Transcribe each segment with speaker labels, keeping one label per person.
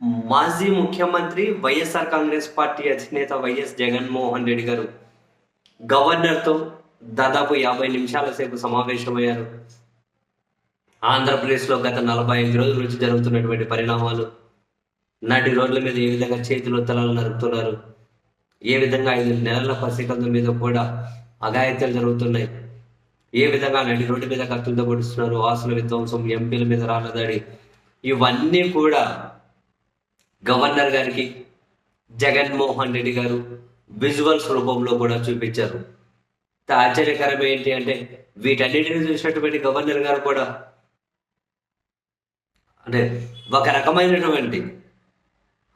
Speaker 1: మాజీ ముఖ్యమంత్రి YSR Congress party అధినేత వైఎస్ జగన్మోహన్ రెడ్డి గారు గవర్నర్తో దాదాపు యాభై నిమిషాల సేపు సమావేశమయ్యారు. ఆంధ్రప్రదేశ్లో గత నలభై ఐదు రోజుల నుంచి జరుగుతున్నటువంటి పరిణామాలు నాటి రోడ్ల మీద ఏ విధంగా చేతులు తలలు నరుపుతున్నారు ఏ విధంగా ఐదు నెలల పసికందు మీద కూడా అఘాయిత్యాలు జరుగుతున్నాయి ఏ విధంగా నడి రోడ్డు మీద కత్తులతో పొడుస్తున్నారు ఆస్తుల విధ్వంసం ఎంపీల మీద రాళ్ళదాడి ఇవన్నీ కూడా గవర్నర్ గారికి జగన్మోహన్ రెడ్డి గారు విజువల్స్ రూపంలో కూడా చూపించారు. ఆశ్చర్యకరం ఏంటి అంటే వీటన్నిటిని చూసినటువంటి గవర్నర్ గారు కూడా అంటే ఒక రకమైనటువంటి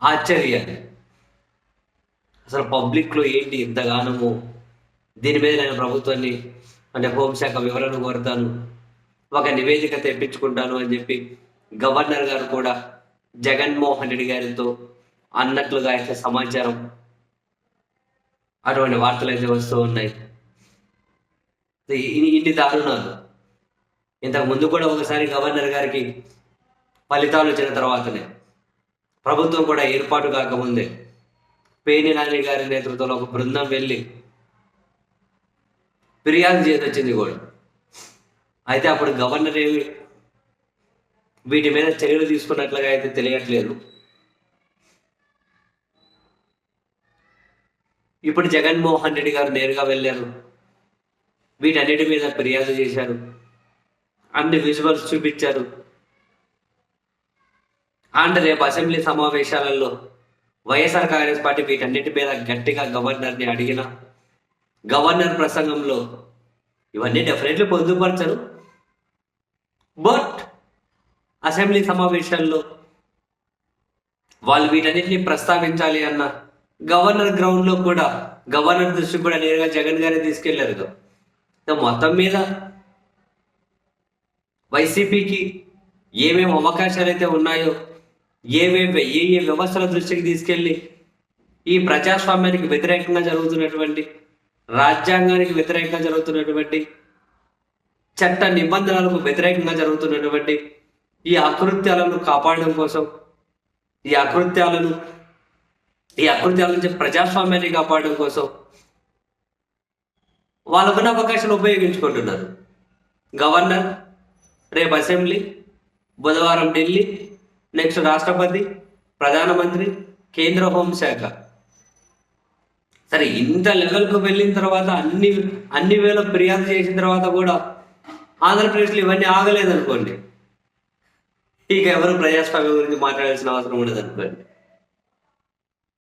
Speaker 1: ఆశ్చర్యాన్ని. అసలు పబ్లిక్లో ఏంటి ఇంతగానము? దీని మీద నేను ప్రభుత్వాన్ని అంటే హోంశాఖ వివరణ కోరుతాను. ఒక నివేదిక తెప్పించుకుంటాను అని చెప్పి గవర్నర్ గారు కూడా జగన్మోహన్ రెడ్డి గారితో అన్నట్లుగా అయితే సమాచారం అటువంటి వార్తలు అయితే వస్తూ ఉన్నాయి. ఇన్ని దారుణాలు. ఇంతకు ముందు కూడా ఒకసారి గవర్నర్ గారికి ఫలితాలు వచ్చిన తర్వాతనే ప్రభుత్వం కూడా ఏర్పాటు కాకముందే పేని నాని గారి నేతృత్వంలో ఒక బృందం వెళ్ళి ఫిర్యాదు చేసి వచ్చింది కూడా. అయితే అప్పుడు గవర్నర్ ఏమి వీటి మీద చర్యలు తీసుకున్నట్లుగా అయితే తెలియట్లేదు. ఇప్పుడు జగన్మోహన్ రెడ్డి గారు నేరుగా వెళ్ళారు. వీటన్నిటి మీద ఫిర్యాదు చేశారు. అన్ని విజువల్స్ చూపించారు. అండ్ రేపు అసెంబ్లీ సమావేశాలలో వైఎస్ఆర్ కాంగ్రెస్ పార్టీ వీటన్నిటి మీద గట్టిగా గవర్నర్ని అడిగిన గవర్నర్ ప్రసంగంలో ఇవన్నీ డెఫినెట్లీ పొందుపరచరు. బట్ అసెంబ్లీ సమావేశాల్లో వాళ్ళు వీటన్నిటిని ప్రస్తావించాలి అన్న గవర్నర్ గ్రౌండ్లో కూడా గవర్నర్ దృష్టికి కూడా నేరుగా జగన్ గారే తీసుకెళ్ళారు మొత్తం మీద వైసీపీకి ఏమేమి అవకాశాలు అయితే ఉన్నాయో ఏవేవి ఏ ఏ వ్యవస్థల దృష్టికి తీసుకెళ్ళి ఈ ప్రజాస్వామ్యానికి వ్యతిరేకంగా జరుగుతున్నటువంటి రాజ్యాంగానికి వ్యతిరేకంగా జరుగుతున్నటువంటి చట్ట నిబంధనలకు వ్యతిరేకంగా జరుగుతున్నటువంటి ఈ అకృత్యాలను కాపాడడం కోసం ఈ అకృత్యాలను ఈ అకృత్యాల నుంచి ప్రజాస్వామ్యాన్ని కాపాడడం కోసం వాళ్ళకున్న అవకాశాలు ఉపయోగించుకుంటున్నారు. గవర్నర్ రేపు అసెంబ్లీ బుధవారం ఢిల్లీ నెక్స్ట్ రాష్ట్రపతి ప్రధానమంత్రి కేంద్ర హోంశాఖ. సరే ఇంత లెవెల్కు వెళ్ళిన తర్వాత అన్ని అన్ని వేల ఫిర్యాదు చేసిన తర్వాత కూడా ఆంధ్రప్రదేశ్లో ఇవన్నీ ఆగలేదనుకోండి. ఇక ఎవరు ప్రజాస్వామ్యం గురించి మాట్లాడాల్సిన అవసరం ఉండదు అనుకోండి.